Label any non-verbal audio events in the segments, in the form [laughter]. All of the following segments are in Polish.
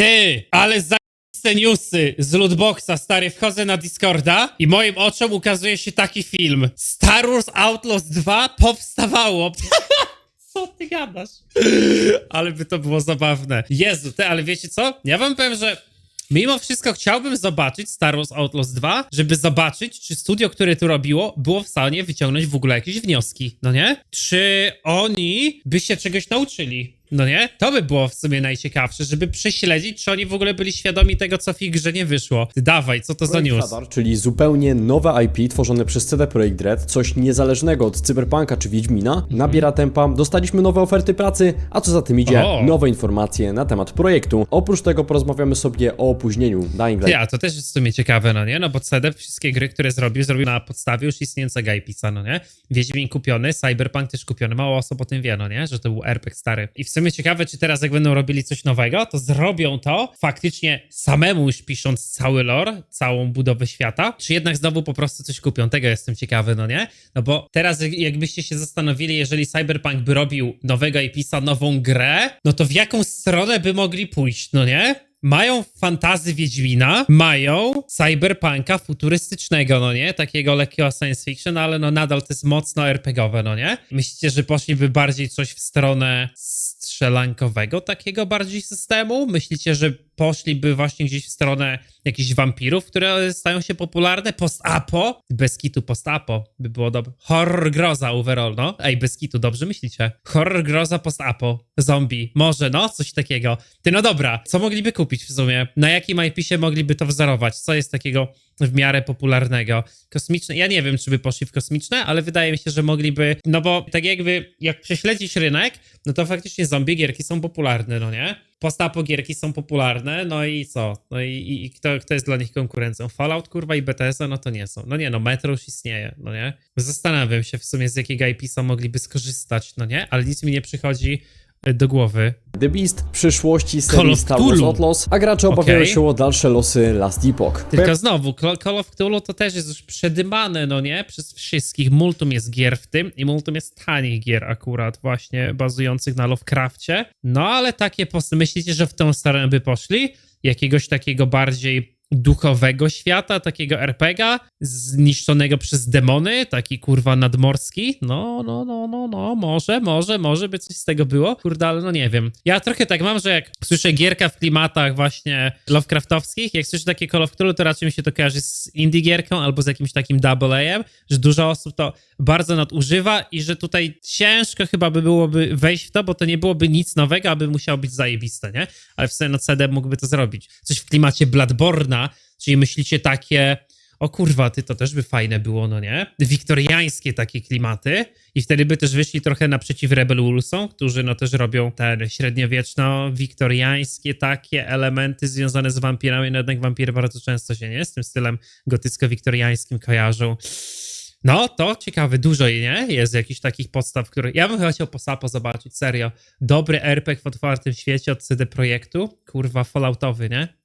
Ty, ale zajebiste newsy z lootboxa, stary, wchodzę na Discorda i moim oczom ukazuje się taki film. Star Wars Outlaws 2 powstawało. [laughs] Co ty gadasz? Ale by to było zabawne. Jezu, ty, ale wiecie co? Ja wam powiem, że Mimo wszystko chciałbym zobaczyć Star Wars Outlaws 2, żeby zobaczyć, czy studio, które to robiło, było w stanie wyciągnąć w ogóle jakieś wnioski, no nie? Czy oni by się czegoś nauczyli? No nie? To by było w sumie najciekawsze, żeby prześledzić, czy oni w ogóle byli świadomi tego, co w ich grze nie wyszło. Ty dawaj, co to za Projekt news? Hadar, czyli zupełnie nowe IP tworzone przez CD Projekt Red, coś niezależnego od Cyberpunka czy Wiedźmina, nabiera tempa, dostaliśmy nowe oferty pracy, a co za tym idzie, O. nowe informacje na temat projektu. Oprócz tego porozmawiamy sobie o opóźnieniu Dying Light Ja, to też jest w sumie ciekawe, no nie? No bo CD wszystkie gry, które zrobił, zrobił na podstawie już istniejącego IPisa, no nie? Wiedźmin kupiony, Cyberpunk też kupiony, mało osób o tym wie, no nie? Że to był RPG stary. I w sumie ciekawe, czy teraz jak będą robili coś nowego, to zrobią to faktycznie samemu już pisząc cały lore, całą budowę świata, czy jednak znowu po prostu coś kupią. Tego jestem ciekawy, no nie? No bo teraz jak- jakbyście się zastanowili, jeżeli Cyberpunk by robił nowego IPisa, nową grę, no to w jaką stronę by mogli pójść, no nie? Mają fantazy Wiedźmina, mają cyberpunka futurystycznego, no nie? Takiego lekkiego science fiction, ale no nadal to jest mocno RPGowe, no nie? Myślicie, że poszliby bardziej coś w stronę strzelankowego takiego bardziej systemu? Myślicie, że poszliby właśnie gdzieś w stronę jakichś wampirów, które stają się popularne? Post-apo? Bez kitu post-apo by było dobre. Horror groza overall, no. Ej, bez kitu, dobrze myślicie? Horror groza post-apo. Zombie. Może, no, coś takiego. Ty, no dobra. Co mogliby kupić w sumie? Na jakim IP-sie mogliby to wzorować? Co jest takiego w miarę popularnego? Kosmiczne? Ja nie wiem, czy by poszli w kosmiczne, ale wydaje mi się, że mogliby, no bo tak jakby, jak prześledzić rynek, no to faktycznie zombie gierki są popularne, no nie? Postapo gierki są popularne, no i co? No i, i, i kto, kto jest dla nich konkurencją? Fallout, kurwa, i Bethesda, no to nie są. No nie, no Metro już istnieje, no nie? Zastanawiam się w sumie, z jakiego IP-sa mogliby skorzystać, no nie? Ale nic mi nie przychodzi do głowy. The Beast, przyszłości serii Star Wars. Outlaws, a gracze obawiają Okej. się o dalsze losy Last Epoch. Tylko znowu, Call of Cthulhu to też jest już przedymane, no nie? Przez wszystkich. Multum jest gier w tym i multum jest tanich gier akurat właśnie bazujących na Lovecrafcie. No ale takie posty, myślicie, że w tą stronę by poszli? Jakiegoś takiego bardziej duchowego świata, takiego RPGa, zniszczonego przez demony, taki kurwa nadmorski. No, no, no, no, no, może, może, może by coś z tego było. Kurde, ale no nie wiem. Ja trochę tak mam, że jak słyszę gierka w klimatach właśnie Lovecraftowskich, jak słyszę takie Call of Cthulhu, to raczej mi się to kojarzy z indie gierką albo z jakimś takim double A-em, że dużo osób to bardzo nadużywa i że tutaj ciężko chyba by byłoby wejść w to, bo to nie byłoby nic nowego, aby musiało być zajebiste, nie? Ale w sumie no CD mógłby to zrobić. Coś w klimacie Bloodborna, czyli myślicie takie o kurwa, ty to też by fajne było, no nie? Wiktoriańskie takie klimaty i wtedy by też wyszli trochę naprzeciw Rebel Wilson, którzy no też robią te średniowieczno-wiktoriańskie takie elementy związane z wampirami, no jednak wampiry bardzo często się, nie? Z tym stylem gotycko-wiktoriańskim kojarzą. No, to ciekawe, dużo nie? Jest jakichś takich podstaw, które... Ja bym chyba chciał Posapo zobaczyć, serio. Dobry RPG w otwartym świecie od CD Projektu. Kurwa, falloutowy, nie?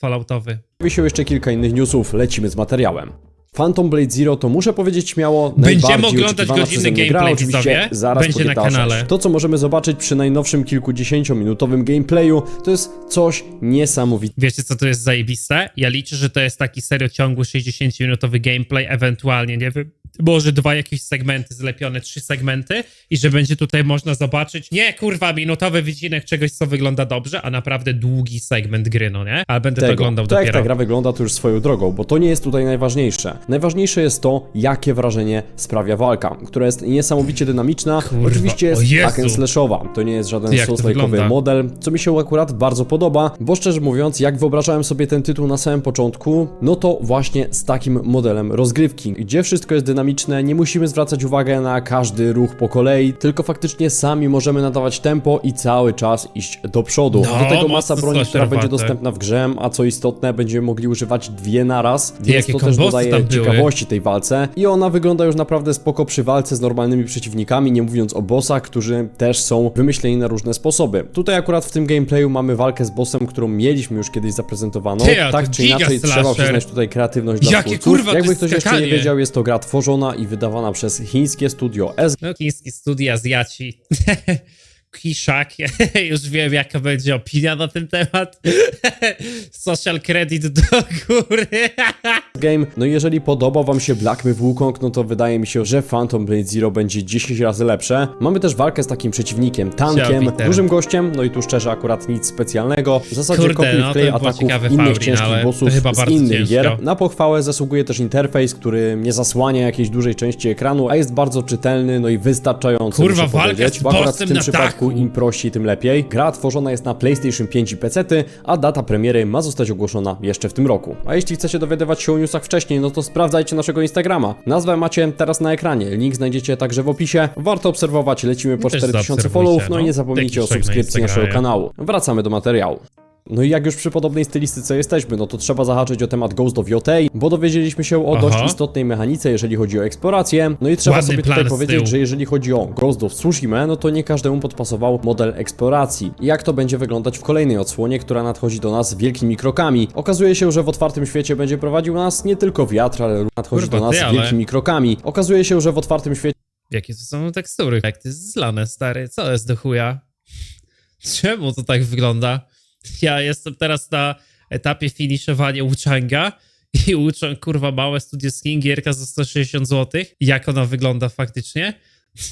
Falloutowy. Się jeszcze kilka innych newsów, lecimy z materiałem. Phantom Blade Zero to muszę powiedzieć śmiało Będziemy oglądać godzinny gameplay, oczywiście zaraz Będzie na kanale. To co możemy zobaczyć przy najnowszym kilkudziesięciominutowym gameplayu to jest coś niesamowitego. Wiecie, co to jest zajebiste? Ja liczę, że to jest taki serio ciągły 60-minutowy gameplay, ewentualnie, nie wiem, może dwa jakieś segmenty zlepione, trzy segmenty i że będzie tutaj można zobaczyć, nie kurwa, minutowy wycinek czegoś, co wygląda dobrze, a naprawdę długi segment gry, no nie? Ale będę to oglądał to jak dopiero. ta gra wygląda to już swoją drogą, bo to nie jest tutaj najważniejsze. Najważniejsze jest to, jakie wrażenie sprawia walka, która jest niesamowicie dynamiczna. Kurwa, Oczywiście jest hack and slashowa. To nie jest żaden Jak to souls wygląda? model, co mi się akurat bardzo podoba, bo szczerze mówiąc, jak wyobrażałem sobie ten tytuł na samym początku, no to właśnie z takim modelem rozgrywki, gdzie wszystko jest dynamiczne, nie musimy zwracać uwagi na każdy ruch po kolei, tylko faktycznie sami możemy nadawać tempo i cały czas iść do przodu. No, do tego masa broni, która będzie dostępna w grze, a co istotne, będziemy mogli używać dwie naraz, więc jakie to też dodaje były. ciekawości tej walce i ona wygląda już naprawdę spoko przy walce z normalnymi przeciwnikami, nie mówiąc o bossach, którzy też są wymyśleni na różne sposoby. Tutaj akurat w tym gameplayu mamy walkę z bossem, którą mieliśmy już kiedyś zaprezentowaną. Ty, a tak czy giga inaczej trzeba przyznać tutaj kreatywność dla Jakie, twórców. kurwa, to Jakby jest ktoś jeszcze nie skakanie. wiedział, jest to gra tworzona i wydawana przez chińskie studio S No, chińskie studia, Azjaci. [laughs] Kiszak, [laughs] już wiem jaka będzie opinia na ten temat. [laughs] Social credit do góry. [laughs] game. No i jeżeli podobał wam się Black Myth Wukong, no to wydaje mi się, że Phantom Blade Zero będzie 10 razy lepsze. Mamy też walkę z takim przeciwnikiem, tankiem, dużym gościem, no i tu szczerze akurat nic specjalnego. W zasadzie Kurde, kopiuj no wklej ataków innych Faurin, ciężkich bossów z innych gier. Na pochwałę zasługuje też interfejs, który nie zasłania jakiejś dużej części ekranu, a jest bardzo czytelny, no i wystarczający, Kurwa, walka z Bo akurat w bossem tym na przypadku dachu. im prościej, tym lepiej. Gra tworzona jest na PlayStation 5 i PC, a data premiery ma zostać ogłoszona jeszcze w tym roku. A jeśli chcecie dowiadywać się o newsach wcześniej, no to sprawdzajcie naszego Instagrama. Nazwę macie teraz na ekranie, link znajdziecie także w opisie. Warto obserwować, lecimy po Też 4000 zaobserwujcie, followów, no i no. nie zapomnijcie o Tekiszek na subskrypcji naszego kanału. Wracamy do materiału. No i jak już przy podobnej stylistyce jesteśmy, no to trzeba zahaczyć o temat Ghost of Yotei, bo dowiedzieliśmy się o dość Aha. istotnej mechanice, jeżeli chodzi o eksplorację. No i trzeba Ładny sobie tutaj powiedzieć, że jeżeli chodzi o Ghost of Tsushima, no to nie każdemu podpasował model eksploracji. I jak to będzie wyglądać w kolejnej odsłonie, która nadchodzi do nas wielkimi krokami. Okazuje się, że w otwartym świecie będzie prowadził nas nie tylko wiatr, ale również nadchodzi Kurwa, do nas ty, ale- wielkimi krokami. Okazuje się, że w otwartym świecie Jakie to są tekstury? Jak to jest zlane, stary? Co jest do chuja? Czemu to tak wygląda? Ja jestem teraz na etapie finiszowania Wuchanga i uczę kurwa małe studio skin gierka za 160 zł. Jak ona wygląda faktycznie?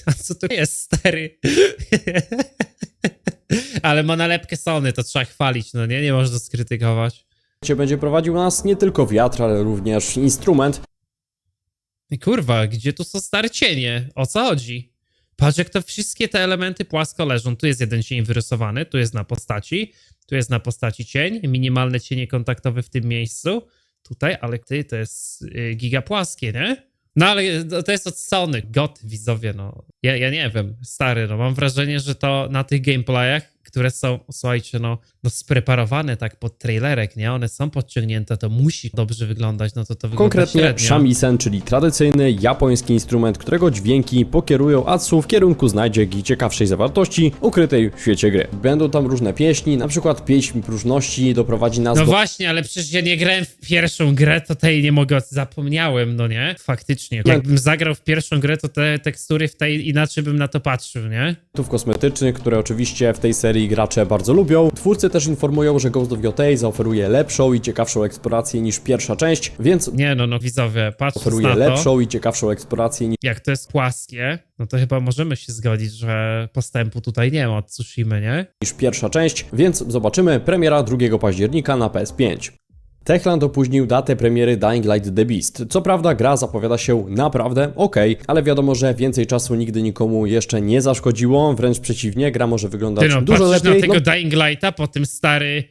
A co to jest, stary? Ale ma nalepkę Sony, to trzeba chwalić, no nie? Nie można skrytykować. będzie prowadził nas nie tylko wiatr, ale również instrument, kurwa, gdzie tu są stare cienie? O co chodzi? Patrz, jak to wszystkie te elementy płasko leżą. Tu jest jeden cień wyrysowany, tu jest na postaci, tu jest na postaci cień, minimalne cienie kontaktowe w tym miejscu. Tutaj, ale ty, to jest y, giga płaskie, nie? No ale to- to jest od Sony. God, widzowie, no. Ja, ja nie wiem, stary, no mam wrażenie, że to na tych gameplayach, które są, słuchajcie, no, no spreparowane tak pod trailerek, nie? One są podciągnięte, to musi dobrze wyglądać, no to to wygląda Konkretnie średnio. shamisen, czyli tradycyjny japoński instrument, którego dźwięki pokierują Atsu w kierunku znajdziek i ciekawszej zawartości ukrytej w świecie gry. Będą tam różne pieśni, na przykład pieśń próżności doprowadzi nas No do właśnie, ale przecież ja nie grałem w pierwszą grę, to tej nie mogę, zapomniałem, no nie? Faktycznie. Jakbym zagrał w pierwszą grę, to te tekstury w tej inaczej bym na to patrzył, nie? elementów kosmetycznych, które oczywiście w tej serii gracze bardzo lubią. Twórcy też informują, że Ghost of Yotei zaoferuje lepszą i ciekawszą eksplorację niż pierwsza część, więc Nie no, no widzowie, oferuje na to, lepszą i ciekawszą eksplorację niż jak to jest płaskie, no to chyba możemy się zgodzić, że postępu tutaj nie ma od Tsushimy, nie? niż pierwsza część, więc zobaczymy premiera 2 października na PS5. Techland opóźnił datę premiery Dying Light The Beast. Co prawda gra zapowiada się naprawdę ok, ale wiadomo, że więcej czasu nigdy nikomu jeszcze nie zaszkodziło, wręcz przeciwnie, gra może wyglądać Ty no, dużo lepiej, na tego Dying Lighta, po tym stary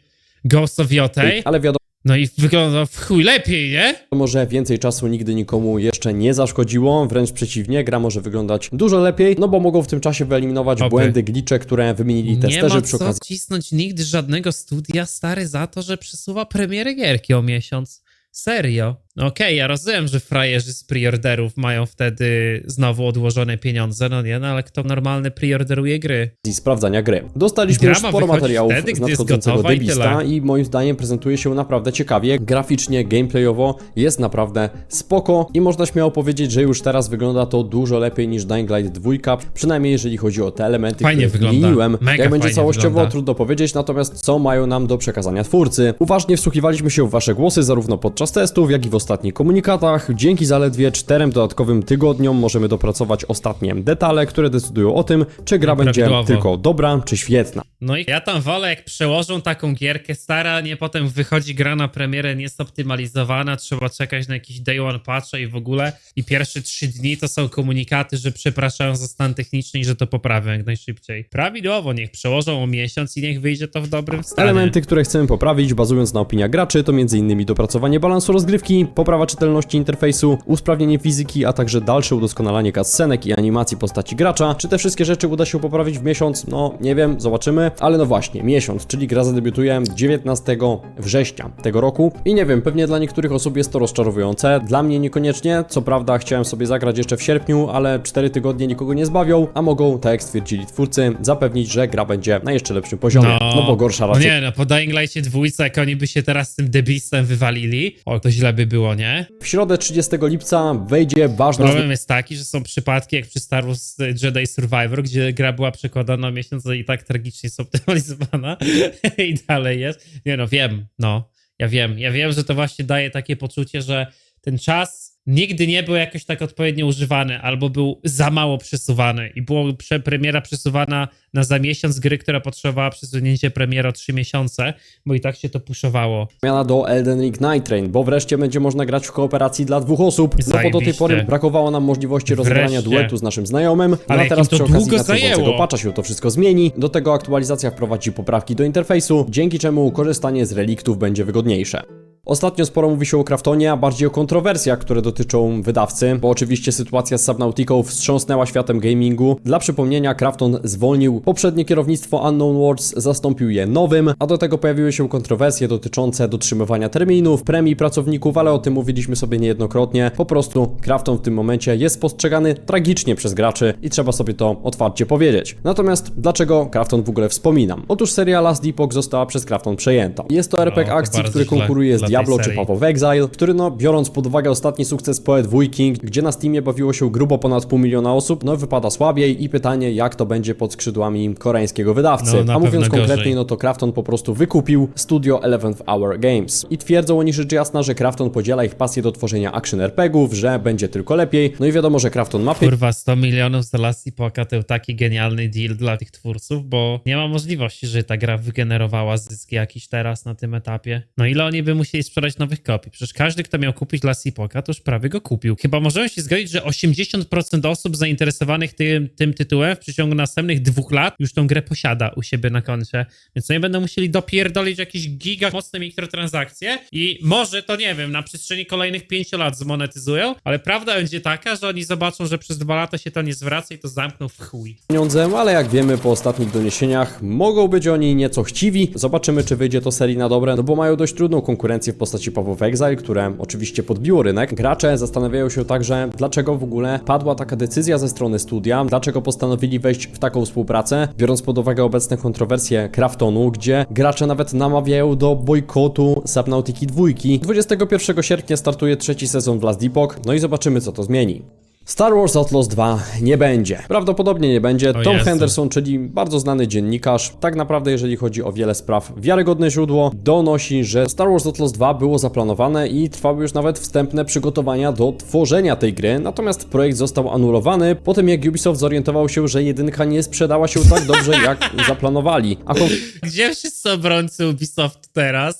Ghost of no, Yotei, ale wiadomo, no i wygląda w chuj lepiej, nie? że więcej czasu nigdy nikomu jeszcze nie zaszkodziło, wręcz przeciwnie, gra może wyglądać dużo lepiej, no bo mogą w tym czasie wyeliminować Oby. błędy, glicze, które wymienili Nie testerzy ma przy co okazji cisnąć nigdy żadnego studia stary za to, że przesuwa premiery gierki o miesiąc. Serio. No Okej, ja rozumiem, że frajerzy z preorderów mają wtedy znowu odłożone pieniądze, no nie, no ale kto normalny preorderuje gry? sprawdzania gry. Dostaliśmy już sporo materiałów wtedy, z nadchodzącego i Debista tyle. i moim zdaniem prezentuje się naprawdę ciekawie. Graficznie, gameplayowo jest naprawdę spoko i można śmiało powiedzieć, że już teraz wygląda to dużo lepiej niż Dying Light 2, przynajmniej jeżeli chodzi o te elementy, Fajnie które wygląda. wymieniłem. Mega Jak będzie całościowo, wygląda. trudno powiedzieć, natomiast co mają nam do przekazania twórcy. Uważnie wsłuchiwaliśmy się w wasze głosy zarówno podczas testów, jak i w ostatnich komunikatach. Dzięki zaledwie czterem dodatkowym tygodniom możemy dopracować ostatnie detale, które decydują o tym, czy gra będzie Prawidłowo. tylko dobra, czy świetna. No i ja tam wolę, jak przełożą taką gierkę stara, nie potem wychodzi gra na premierę niezoptymalizowana, trzeba czekać na jakiś day one patcha i w ogóle i pierwsze trzy dni to są komunikaty, że przepraszają za stan techniczny i że to poprawią jak najszybciej. Prawidłowo, niech przełożą o miesiąc i niech wyjdzie to w dobrym stanie. Elementy, które chcemy poprawić, bazując na opiniach graczy, to m.in. dopracowanie balansu rozgrywki, poprawa czytelności interfejsu, usprawnienie fizyki, a także dalsze udoskonalanie cutscenek i animacji postaci gracza. Czy te wszystkie rzeczy uda się poprawić w miesiąc? No, nie wiem, zobaczymy. Ale no właśnie, miesiąc, czyli gra zadebiutuje 19 września tego roku. I nie wiem, pewnie dla niektórych osób jest to rozczarowujące, dla mnie niekoniecznie. Co prawda chciałem sobie zagrać jeszcze w sierpniu, ale 4 tygodnie nikogo nie zbawią, a mogą, tak jak stwierdzili twórcy, zapewnić, że gra będzie na jeszcze lepszym poziomie. No, bo gorsza No raczej nie, no po Dying Lightie dwójce, jak oni by się teraz z tym debistem wywalili, o, to źle by było. Było, nie? W środę 30 lipca wejdzie ważna Problem jest taki, że są przypadki jak przy Star Wars Jedi Survivor, gdzie gra była przekładana miesiąc i tak tragicznie zoptymalizowana [laughs] i dalej jest. Nie no, wiem, no. Ja wiem, ja wiem, że to właśnie daje takie poczucie, że ten czas nigdy nie był jakoś tak odpowiednio używany, albo był za mało przesuwany i prze, premiera przesuwana na za miesiąc gry, która potrzebowała przesunięcie premiera o trzy miesiące, bo i tak się to puszowało. zmiana do Elden Ring Night Train, bo wreszcie będzie można grać w kooperacji dla dwóch osób. No bo do tej pory brakowało nam możliwości rozegrania duetu z naszym znajomym. No Ale a teraz to przy okazji nadchodzącego patcha się to wszystko zmieni. Do tego aktualizacja wprowadzi poprawki do interfejsu, dzięki czemu korzystanie z reliktów będzie wygodniejsze. Ostatnio sporo mówi się o Kraftonie, a bardziej o kontrowersjach, które dotyczą wydawcy, bo oczywiście sytuacja z Subnautiką wstrząsnęła światem gamingu. Dla przypomnienia, Krafton zwolnił poprzednie kierownictwo Unknown Worlds, zastąpił je nowym, a do tego pojawiły się kontrowersje dotyczące dotrzymywania terminów, premii pracowników, ale o tym mówiliśmy sobie niejednokrotnie. Po prostu Krafton w tym momencie jest postrzegany tragicznie przez graczy i trzeba sobie to otwarcie powiedzieć. Natomiast dlaczego Krafton w ogóle wspominam? Otóż seria Last Epoch została przez Krafton przejęta. Jest to RPG to akcji, który konkuruje z Diablo czy. Path of Exile, który no, biorąc pod uwagę ostatni sukces Poet Viking, gdzie na Steamie bawiło się grubo ponad pół miliona osób, no wypada słabiej i pytanie, jak to będzie pod skrzydłami koreańskiego wydawcy. No, A mówiąc konkretniej, gorzej. no to Krafton po prostu wykupił studio 11th Hour Games. I twierdzą oni rzecz jasna, że Krafton podziela ich pasję do tworzenia action RPGów, że będzie tylko lepiej. No i wiadomo, że Krafton ma Kurwa, 100 milionów za Last Epocha to taki genialny deal dla tych twórców, bo nie ma możliwości, że ta gra wygenerowała zysk jakiś teraz na tym etapie. No ile oni by musieli sprzedać nowych kopii? Przecież każdy, kto miał kupić Last Epocha, to już prawie go kupił. Chyba możemy się zgodzić, że 80% osób zainteresowanych tym, tym tytułem w przeciągu następnych dwóch lat już tą grę posiada u siebie na koncie. Więc oni będą musieli dopierdolić jakieś giga mocne mikrotransakcje i może to nie wiem, na przestrzeni kolejnych pięciu lat zmonetyzują, ale prawda będzie taka, że oni zobaczą, że przez dwa lata się to nie zwraca i to zamkną w chuj. pieniądze, ale jak wiemy po ostatnich doniesieniach, mogą być oni nieco chciwi. Zobaczymy, czy wyjdzie to serii na dobre, no bo mają dość trudną konkurencję w postaci Path of Exile, które oczywiście podbiło rynek. Gracze zastanawiają się także, dlaczego w ogóle padła taka decyzja ze strony studia, dlaczego postanowili wejść w taką współpracę, biorąc pod uwagę obecne kontrowersje Kraftonu, gdzie gracze nawet namawiają do bojkotu Subnautiki 2. 21 sierpnia startuje trzeci sezon w Last Epoch, no i zobaczymy, co to zmieni. Star Wars Outlaws 2 nie będzie. Prawdopodobnie nie będzie. O Tom Jezu. Henderson, czyli bardzo znany dziennikarz, tak naprawdę jeżeli chodzi o wiele spraw, wiarygodne źródło, donosi, że Star Wars Outlaws 2 było zaplanowane i trwały już nawet wstępne przygotowania do tworzenia tej gry, natomiast projekt został anulowany po tym jak Ubisoft zorientował się, że jedynka nie sprzedała się tak dobrze [laughs] jak zaplanowali. A kon- Gdzie wszyscy obrońcy Ubisoft teraz?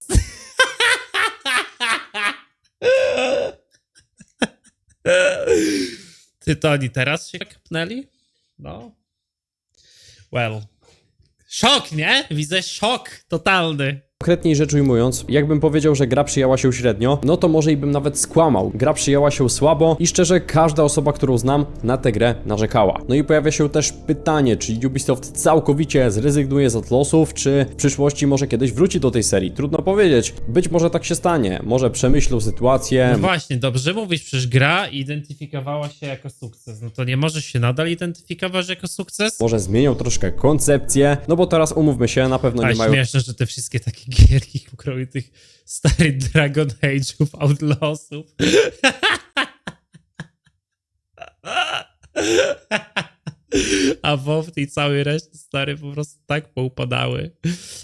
[laughs] Ty to oni teraz się kapnęli? No. Well. Szok, nie? Widzę szok totalny. Konkretniej rzecz ujmując, jakbym powiedział, że gra przyjęła się średnio, no to może i bym nawet skłamał. Gra przyjęła się słabo i szczerze każda osoba, którą znam, na tę grę narzekała. No i pojawia się też pytanie, czy Ubisoft całkowicie zrezygnuje z Atlosów, czy w przyszłości może kiedyś wróci do tej serii. Trudno powiedzieć. Być może tak się stanie. Może przemyślą sytuację. No właśnie, dobrze mówisz, przecież gra identyfikowała się jako sukces. No to nie możesz się nadal identyfikować jako sukces? Może zmienią troszkę koncepcję, no bo teraz umówmy się, na pewno Ale nie mają śmieszne, że te wszystkie takie gierki pokroju tych starych Dragon Age'ów, Outlawsów. A WoW i całej reszty stary po prostu tak poupadały.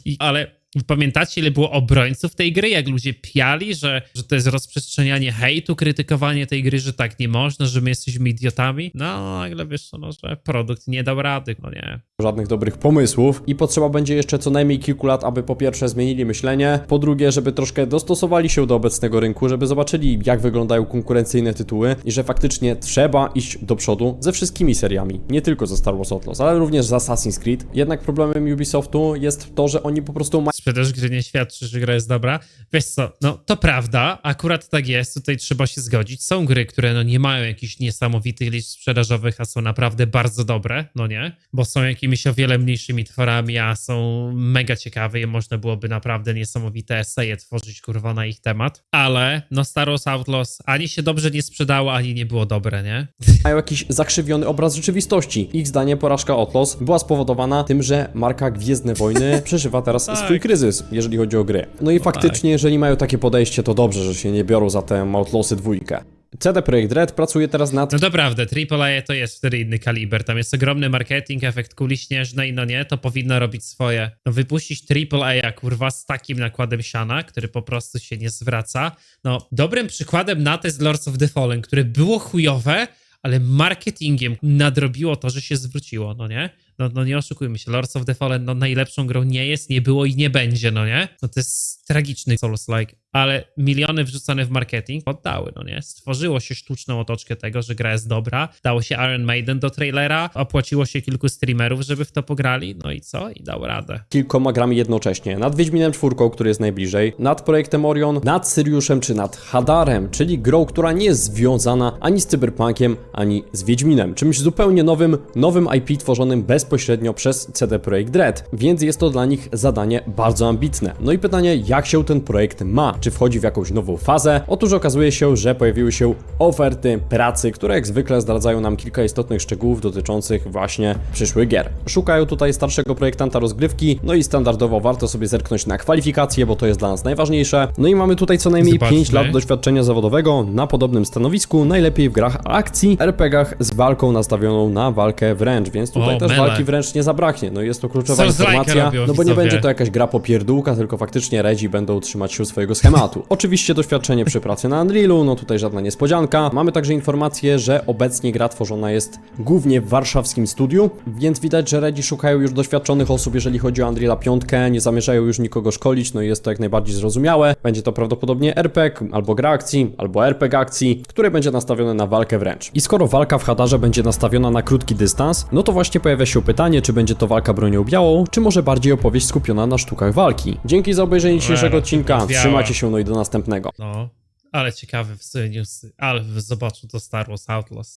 I, ale pamiętacie, ile było obrońców tej gry? Jak ludzie piali, że, że to jest rozprzestrzenianie hejtu, krytykowanie tej gry, że tak nie można, że my jesteśmy idiotami? No, nagle wiesz, no, że produkt nie dał rady, no nie. żadnych dobrych pomysłów i potrzeba będzie jeszcze co najmniej kilku lat, aby po pierwsze zmienili myślenie, po drugie, żeby troszkę dostosowali się do obecnego rynku, żeby zobaczyli jak wyglądają konkurencyjne tytuły i że faktycznie trzeba iść do przodu ze wszystkimi seriami, nie tylko ze Star Wars Outlaws, ale również z Assassin's Creed. Jednak problemem Ubisoftu jest to, że oni po prostu mają sprzedaż gry nie świadczy, że gra jest dobra. Wiesz co, no to prawda, akurat tak jest, tutaj trzeba się zgodzić. Są gry, które no nie mają jakichś niesamowitych liczb sprzedażowych, a są naprawdę bardzo dobre, no nie? Bo są jakimiś o wiele mniejszymi tworami, a są mega ciekawe i można byłoby naprawdę niesamowite eseje tworzyć, kurwa, na ich temat. Ale no Star Wars Outlaws ani się dobrze nie sprzedało, ani nie było dobre, nie? [laughs] mają jakiś zakrzywiony obraz rzeczywistości. Ich zdaniem porażka Outlaws była spowodowana tym, że marka Gwiezdne Wojny [laughs] przeżywa teraz Tak. swój kryzys. Kryzys, jeżeli chodzi o gry. No i faktycznie, jeżeli mają takie podejście, to dobrze, że się nie biorą za tę Outlawsy dwójkę. CD Projekt Red pracuje teraz nad No naprawdę, AAA to jest wtedy inny kaliber. Tam jest ogromny marketing, efekt kuli śnieżnej, no nie, to powinno robić swoje. No wypuścić AAA, kurwa, z takim nakładem siana, który po prostu się nie zwraca. No, dobrym przykładem na to jest Lords of the Fallen, które było chujowe, ale marketingiem nadrobiło to, że się zwróciło, no nie? No, no nie oszukujmy się, Lords of the Fallen no najlepszą grą nie jest, nie było i nie będzie, no nie? No to jest tragiczny Souls-like, ale miliony wrzucone w marketing poddały, no nie? Stworzyło się sztuczną otoczkę tego, że gra jest dobra, dało się Iron Maiden do trailera, opłaciło się kilku streamerów, żeby w to pograli, no i co? I dał radę. kilkoma grami jednocześnie. Nad Wiedźminem 4, który jest najbliżej, nad projektem Orion, nad Syriuszem czy nad Hadarem, czyli grą, która nie jest związana ani z Cyberpunkiem, ani z Wiedźminem. Czymś zupełnie nowym, nowym IP tworzonym bezpośrednio przez CD Projekt Red, więc jest to dla nich zadanie bardzo ambitne. No i pytanie, jak się ten projekt ma? Czy wchodzi w jakąś nową fazę? Otóż okazuje się, że pojawiły się oferty pracy, które jak zwykle zdradzają nam kilka istotnych szczegółów dotyczących właśnie przyszłych gier. Szukają tutaj starszego projektanta rozgrywki, no i standardowo warto sobie zerknąć na kwalifikacje, bo to jest dla nas najważniejsze. No i mamy tutaj co najmniej Zobaczmy. 5 lat doświadczenia zawodowego na podobnym stanowisku, najlepiej w grach akcji, RPGach z walką nastawioną na walkę wręcz, więc tutaj O, też mele. Walki wręcz nie zabraknie. No jest to kluczowa Co informacja, robią no bo nie będzie to jakaś gra popierdółka, tylko faktycznie redzi będą trzymać się swojego schematu. Oczywiście doświadczenie przy pracy na Unrealu, no tutaj żadna niespodzianka. Mamy także informację, że obecnie gra tworzona jest głównie w warszawskim studiu, więc widać, że redzi szukają już doświadczonych osób, jeżeli chodzi o Unreala 5, nie zamierzają już nikogo szkolić, no i jest to jak najbardziej zrozumiałe. Będzie to prawdopodobnie RPG, albo gra akcji, albo RPG akcji, które będzie nastawione na walkę wręcz. I skoro walka w Hadarze będzie nastawiona na krótki dystans, no to właśnie pojawia się pytanie, czy będzie to walka bronią białą, czy może bardziej opowieść skupiona na sztukach walki. Dzięki za obejrzenie dzisiejszego odcinka, trzymajcie się, no i do następnego. No, ale ciekawe w newsy, ale zobaczył to Star Wars Outlaws.